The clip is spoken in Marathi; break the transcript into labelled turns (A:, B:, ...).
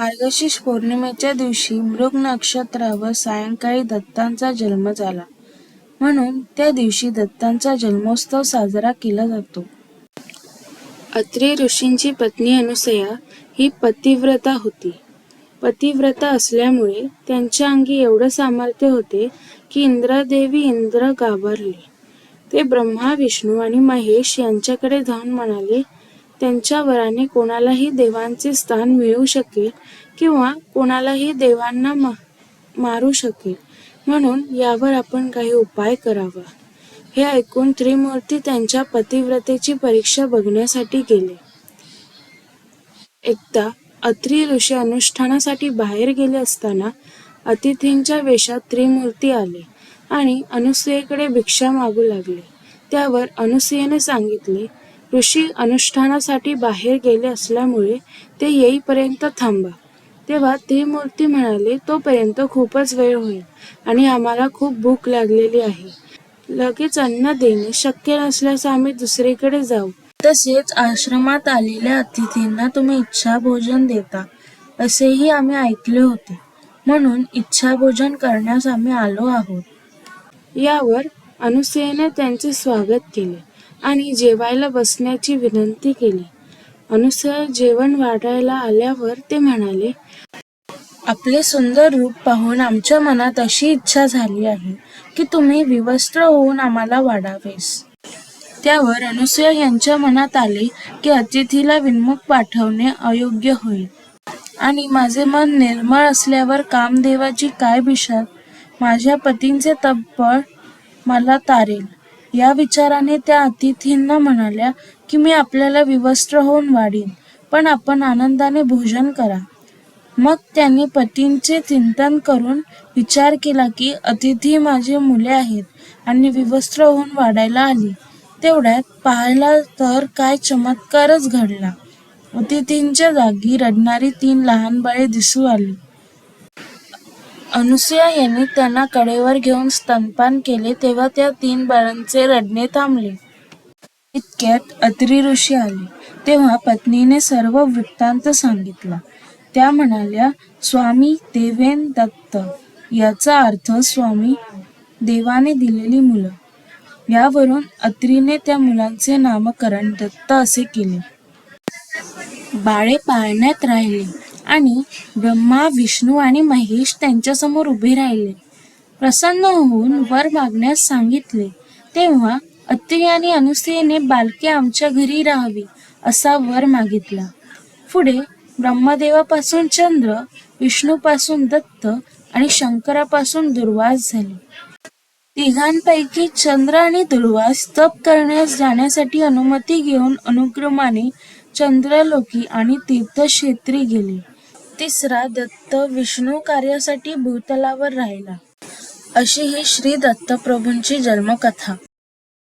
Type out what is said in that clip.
A: मार्गशीर्ष पौर्णिमेच्या दिवशी मृग नक्षत्रावर सायंकाळी दत्तांचा जन्म झाला. म्हणून त्या दिवशी दत्तांचा जन्मोत्सव साजरा केला जातो. अत्री ऋषींची पत्नी अनुसया ही पतिव्रता होती. पतिव्रता असल्यामुळे त्यांच्या अंगी एवढं सामर्थ्य होते की इंद्रादेवी इंद्र गाबरले ते ब्रह्मा विष्णू आणि महेश यांच्याकडे जाऊन म्हणाले त्यांच्या वराने कोणालाही देवांचे स्थान मिळू शकेल किंवा कोणालाही देवांना मा मारू शकेल. म्हणून यावर आपण काही उपाय करावा. हे ऐकून त्रिमूर्ती त्यांच्या पतिव्रतेची परीक्षा बघण्यासाठी गेले. एकदा अत्री ऋषी अनुष्ठानासाठी बाहेर गेले असताना अतिथींच्या वेशात त्रिमूर्ती आले आणि अनुसुयेकडे भिक्षा मागू लागले. त्यावर अनुसुयेने सांगितले ऋषी अनुष्ठानासाठी बाहेर गेले असल्यामुळे ते येईपर्यंत थांबा. तेव्हा त्रिमूर्ती म्हणाले तोपर्यंत खूपच वेळ होईल आणि आम्हाला खूप भूक लागलेली आहे. लगेच अन्न देणे शक्य नसल्यास आम्ही दुसरीकडे जाऊ. तसेच आश्रमात आलेल्या अतिथींना तुम्ही इच्छा भोजन देता असेही आम्ही ऐकले होते. म्हणून इच्छा भोजन करण्यास आम्ही आलो आहोत. यावर अनुसुयेने त्यांचे स्वागत केले. आणि जेवायला बसण्याची विनंती केली. अनुसया जेवण वाढायला आल्यावर ते म्हणाले आपले सुंदर रूप पाहून आमच्या मनात अशी इच्छा झाली आहे की तुम्ही विवस्त्र होऊन आम्हाला वाढावेस. त्यावर अनुसया यांच्या मनात आले की अतिथीला विन्मुख पाठवणे अयोग्य होईल. आणि माझे मन निर्मळ असल्यावर कामदेवाची काय बिशात माझ्या पतींचे तब्बळ मला तारेल. या विचाराने त्या अतिथींना म्हणाल्या की मी आपल्याला विवस्त्र होऊन वाढीन पण आपण आनंदाने भोजन करा. मग त्यांनी पतींचे चिंतन करून विचार केला की अतिथी माझी मुले आहेत आणि विवस्त्र होऊन वाढायला आली. तेवढ्यात पाहायला तर काय चमत्कारच घडला. अतिथींच्या जागी रडणारी तीन लहान बाळे दिसू आली. अनुसुया यांनी त्यांना कडेवर घेऊन स्तनपान केले तेव्हा त्या तीन बाळांचे रडणे थांबले. इतक्यात अत्री ऋषी आले. तेव्हा पत्नीने सर्व वृत्तांत सांगितला. त्या म्हणाल्या स्वामी देवेन दत्त. याचा अर्थ स्वामी देवाने दिलेली मुलं. यावरून अत्रीने त्या मुलांचे नामकरण दत्त असे केले. बाळे पाळण्यात राहिले. आणि ब्रह्मा विष्णू आणि महेश त्यांच्यासमोर उभे राहिले. प्रसन्न होऊन वर मागण्यास सांगितले तेव्हा अत्रि आणि बालके आमच्या घरी राहावी असा वर मागितला. पुढे ब्रह्मदेवापासून चंद्र विष्णूपासून दत्त आणि शंकरापासून दुर्वास झाले. तिघांपैकी चंद्र आणि दुर्वास तप करण्यास जाण्यासाठी अनुमती घेऊन अनुक्रमाने चंद्रलोकी आणि तीर्थक्षेत्री गेले. तिसरा दत्त विष्णू कार्यासाठी भूतलावर राहिला. अशी ही श्री दत्तप्रभूंची जन्मकथा.